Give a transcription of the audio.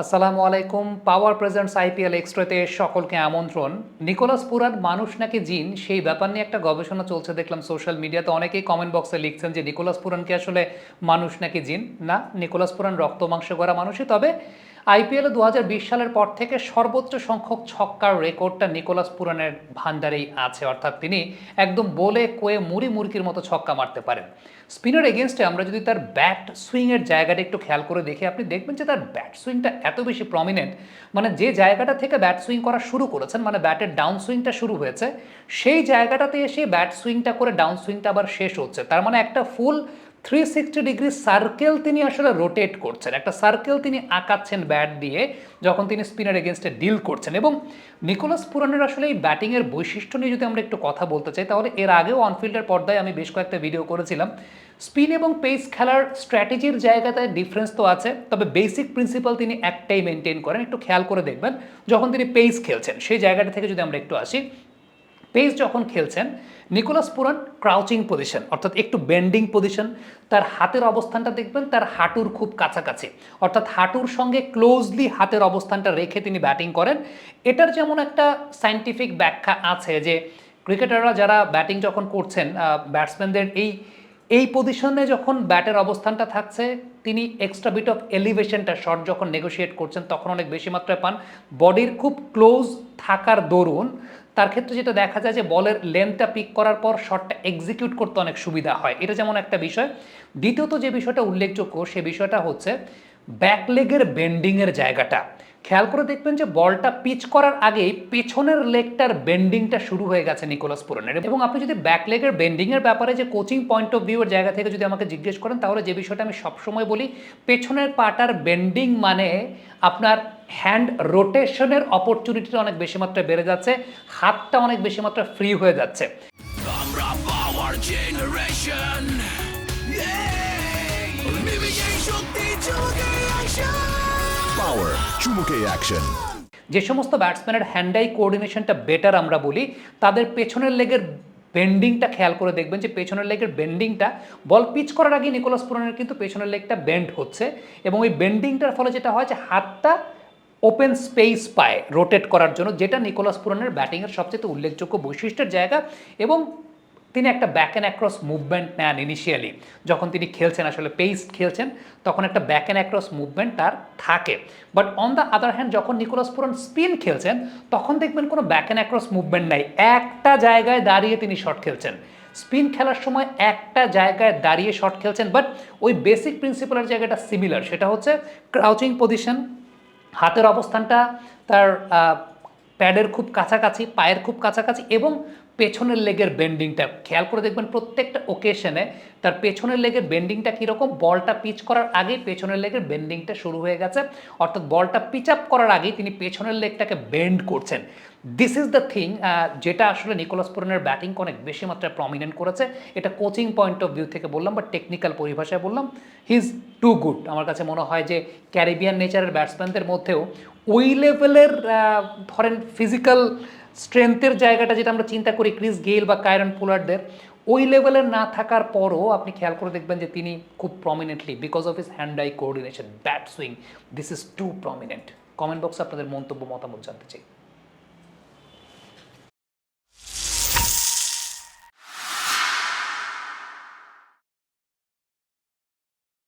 আসসালামু আলাইকুম। পাওয়ার presents IPL এক্সট্রাতে সকলকে আমন্ত্রণ। নিকোলাস পুরান মানুষ নাকি জিন? সেই ব্যাপার নিয়ে একটা গবেষণা চলছে দেখলাম সোশ্যাল মিডিয়াতে অনেকেই কমেন্ট বক্সে লিখছেন যে, নিকোলাস পুরান আসলে মানুষ নাকি জিন? না, নিকোলাস পুরান রক্ত মাংস করা মানুষই, তবে আইপিএল দু সালের পর থেকে সর্বোচ্চ সংখ্যক ছক্কার রেকর্ডটা নিকোলাস পুরানের ভান্ডারেই আছে। অর্থাৎ তিনি একদম বলে কয়ে মুড়ি মুরগির মতো ছক্কা মারতে পারেন। স্পিনার এগেনস্টে আমরা যদি তার ব্যাট সুইংয়ের জায়গাটা একটু খেয়াল করে দেখি, আপনি দেখবেন যে তার ব্যাট সুইংটা এত বেশি প্রমিনেন্ট মানে যে জায়গাটা থেকে ব্যাট সুইং করা শুরু করেছেন মানে ব্যাটের ডাউন সুইংটা শুরু হয়েছে, সেই জায়গাটাতে এসে ব্যাট সুইংটা করে ডাউন সুইংটা আবার শেষ হচ্ছে। তার মানে একটা full three sixty degree circle তিনি আসলে রোটেট করছেন। একটা সার্কেল তিনি আঁকাচ্ছেন ব্যাট দিয়ে, যখন তিনি স্পিনার এগেনস্টে ডিল করছেন। এবং নিকোলাস পুরানের আসলে এই ব্যাটিংয়ের বৈশিষ্ট্য নিয়ে যদি আমরা একটু কথা বলতে চাই, তাহলে এর আগেও অনফিল্ডের পর্দায় আমি বেশ কয়েকটা ভিডিও করেছিলাম। স্পিন এবং পেস খেলার স্ট্র্যাটেজির জায়গাতে ডিফারেন্স তো আছে, তবে বেসিক প্রিন্সিপাল তিনি একটাই মেনটেন করেন। একটু খেয়াল করে দেখবেন, যখন তিনি পেস খেলছেন, সেই জায়গাটা থেকে যদি আমরা একটু আসি পেস যখন খেলছেন, নিকোলাস পুরান ক্রাউচিং পজিশন অর্থাৎ একটু বেন্ডিং পজিশন তার হাতের অবস্থানটা দেখবেন, তার হাঁটুর খুব কাছাকাছি। অর্থাৎ হাঁটুর সঙ্গে ক্লোজলি হাতের অবস্থানটা রেখে তিনি ব্যাটিং করেন। এটার যেমন একটা সাইন্টিফিক ব্যাখ্যা আছে যে, ক্রিকেটাররা যারা ব্যাটিং যখন করছেন ব্যাটসম্যানদের এই এই পজিশনে যখন ব্যাটের অবস্থানটা থাকছে, তিনি এক্সট্রা বিট অফ এলিভেশনটা শট যখন নেগোশিয়েট করছেন, তখন অনেক বেশি মাত্রায় পান। বডির খুব ক্লোজ থাকার দরুন তার ক্ষেত্রে যেটা দেখা যায় যে বলের লেন্থটা পিক করার পর শটটা এক্সিকিউট করতে অনেক সুবিধা হয়। এটা যেমন একটা বিষয়। দ্বিতীয়ত যে বিষয়টা উল্লেখযোগ্য, সে বিষয়টা হচ্ছে ব্যাকলেগের বেন্ডিংয়ের জায়গাটা। খেয়াল করে দেখবেন যে বলটা পিচ করার আগেই পেছনের লেগটার বেন্ডিংটা শুরু হয়ে গেছে নিকোলাস পুরানের। এবং আপনি যদি ব্যাক লেগের বেন্ডিংয়ের ব্যাপারে যে কোচিং পয়েন্ট অফ ভিউয়ের জায়গা থেকে যদি আমাকে জিজ্ঞেস করেন, তাহলে যে বিষয়টা আমি সবসময় বলি, পেছনের পাটার বেন্ডিং মানে আপনার হ্যান্ড রোটেশনের অপরচুনিটিটা অনেক বেশি মাত্রায় বেড়ে যাচ্ছে হাতটা অনেক বেশি মাত্রায় ফ্রি হয়ে যাচ্ছে। আমরা পাওয়ার জেনারেশন বিবেকের অ্যাকশন চুমুকে অ্যাকশন যে সমস্ত ব্যাটসম্যানের হ্যান্ড আই কোঅর্ডিনেশনটা বেটার আমরা বলি তাদের পেছনের লেগের বেন্ডিংটা খেয়াল করে দেখবেন যে পেছনের লেগের বেন্ডিংটা বল পিচ করার আগে নিকোলাস পুরানের কিন্তু পেছনের লেগটা বেন্ড হচ্ছে এবং ওই বেন্ডিংটার ফলে যেটা হয় যে হাতটা ওপেন স্পেস পায় রোটেট করার জন্য, যেটা নিকোলাস পুরানের ব্যাটিংয়ের সবচেয়ে উল্লেখযোগ্য বৈশিষ্ট্যের জায়গা এবং তিনি একটা ব্যাক অ্যান্ড অ্যাক্রস মুভমেন্ট নেন ইনিশিয়ালি যখন তিনি খেলছেন, আসলে পেস খেলছেন, তখন একটা ব্যাক অ্যান্ড অ্যাক্রস মুভমেন্ট তার থাকে। But on the other hand যখন নিকোলাস পুরান স্পিন খেলছেন, তখন দেখবেন কোনো ব্যাক অ্যান্ড অ্যাক্রস মুভমেন্ট নাই। একটা জায়গায় দাঁড়িয়ে তিনি শট খেলছেন। স্পিন খেলার সময় একটা জায়গায় দাঁড়িয়ে শট খেলছেন বাট ওই বেসিক প্রিন্সিপালের জায়গাটা সিমিলার সেটা হচ্ছে ক্রাউচিং পজিশন হাতের অবস্থানটা তার প্যাডের খুব কাছাকাছি, পায়ের খুব কাছাকাছি এবং পেছনের লেগের বেন্ডিংটা। খেয়াল করে দেখবেন প্রত্যেকটা ওকেশনে তার পেছনের লেগের বেন্ডিংটা কীরকম, বলটা পিচ করার আগেই পেছনের লেগের বেন্ডিংটা শুরু হয়ে গেছে। অর্থাৎ বলটা পিচ আপ করার আগেই তিনি পেছনের লেগটাকে বেন্ড করছেন। দিস ইজ দ্য থিং যেটা আসলে নিকোলাস পুরনের ব্যাটিংকে অনেক বেশি মাত্রায় প্রমিনেন্ট করেছে। এটা কোচিং পয়েন্ট অফ ভিউ থেকে বললাম বা টেকনিক্যাল পরিভাষায় বললাম হি ইজ টু গুড আমার কাছে মনে হয় যে ক্যারিবিয়ান নেচারের ব্যাটসম্যানদের মধ্যেও ওই লেভেলের ধরেন ফিজিক্যাল স্ট্রেংথের জায়গাটা যেটা আমরা চিন্তা করি ক্রিস গেইল বা কায়রন পোলারদের ওই লেভেলের না থাকার পরও আপনি খেয়াল করে দেখবেন যে তিনি খুব prominently because of his hand eye coordination bat swing this is too prominent comment বক্সে আপনাদের মন্তব্য, মতামত জানতে চাই।